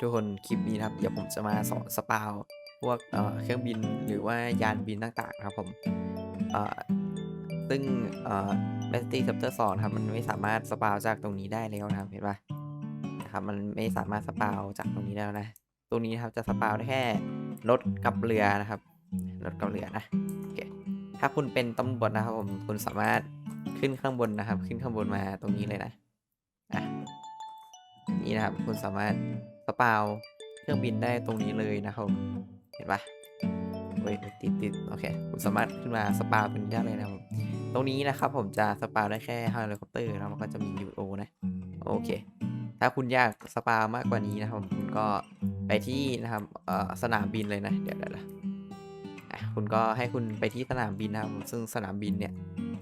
ทุกคนคลิปนี้นะครับเดี๋ยวผมจะมาสอนสปาวพวกเเครื่องบินหรือว่ายานบินต่างๆนะครับผมเออซึ่งเอ่อ b a t t y Chapter 2นครับมันไม่สามารถสปาวจากตรงนี้ได้แล้วนะครับเห็นปะนะครับมันไม่สามารถสปาวจากตรงนี้แล้วนะ ตรงนี้นครับจะสปาวได้แค่รถกับเรือนะครับรถกับเรือนะโอเคถ้าคุณเป็นตำรวจนะครับผมคุณสามารถขึ้นข้างบนนะครับ ขึ้นข้างบนมาตรงนี้เลยนะอะนี่นะครับคุณสามารถ สปาวเครื่องบินได้ตรงนี้เลยนะครับเห็นปะเฮ้ยติดติดโอเคคุณสามารถขึ้นมาสปาวตรงนี้ได้เลยนะครับตรงนี้นะครับผมจะสปาวได้แค่เฮลิคอปเตอร์แล้วมันก็จะมี UO นะโอเค ถ้าคุณอยากสปามากกว่านี้นะครับคุณก็ไปที่นะครับสนามบินเลยนะเดี๋ยวเดี๋ยวเดี๋ยวอะคุณก็ให้คุณไปที่สนามบินนะครับซึ่งสนามบินเนี่ย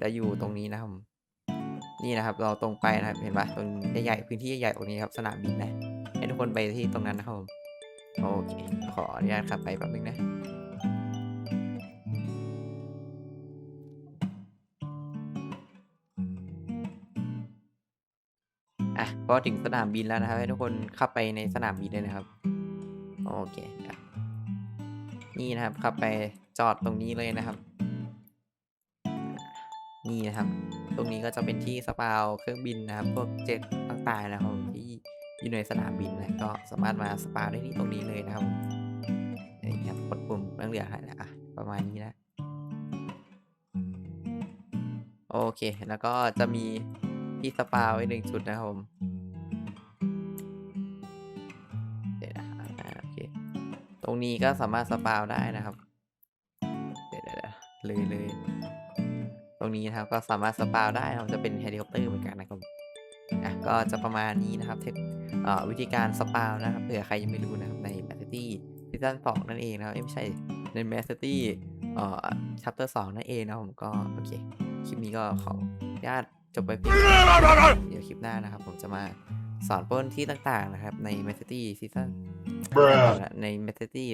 จะอยู่ตรงนี้นะครับนี่นะครับเราตรงไปนะครับเห็นปะตรงใหญ่ๆพื้นที่ใหญ่ๆตรงนี้ครับสนามบินนะ ให้ทุกคนไปที่ตรงนั้นนะครับผมโอเค ขออนุญาตขับไปแป๊บนึงนะอะพอถึงสนามบินแล้วนะครับ ให้ทุกคนขับไปในสนามบินเลยนะครับ โอเคครับนี่นะครับขับไปจอดตรงนี้เลยนะครับ นี่นะครับ ตรงนี้ก็จะเป็นที่สปาวเครื่องบินนะครับ พวกเจ็ตต่างๆนะครับที่ อยู่ในสนามบินนะก็สามารถมาสปาได้ที่ตรงนี้เลยนะครับนี่ครับกดปุ่มเรื่องเหลือให้นะอะประมาณนี้นะโอเค แล้วก็จะมีที่สปาไว้หนึ่งจุดนะครับผมเดี๋ยวนะโอเคตรงนี้ก็สามารถสปาได้นะครับเดี๋ยวเดี๋ยวเลยเลยตรงนี้นะครับก็สามารถสปาได้นะครับจะเป็นเฮลิคอปเตอร์เหมือนกันนะครับอะก็จะประมาณนี้นะครับเทคเอ่อ วิธีการสปาวนะครับเผื่อใครยังไม่รู้นะครับใน m a s t y ซีซั่นสองนั่นเองนะครับไม่ใช่ใน m a s t y เอ่อ chapter สองนั่นเองนะผมก็โอเคคลิปนี้ก็ขอญาตจบไปเพียงเดี๋ยวคลิปหน้านะครับ ผมจะมาสอนปล้นที่ต่างๆนะครับ ใน m a s t y ซีซั่น Bruh. ใน m a s t y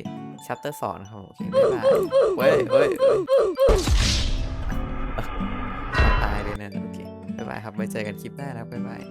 chapter สองนะครับโอเคบ๊ายบายเว้ยเว้ยเว้ยตายเลยนะโอเคบ๊ายบายครับไว้เจอกันคลิปหน้านะครับบ๊ายบาย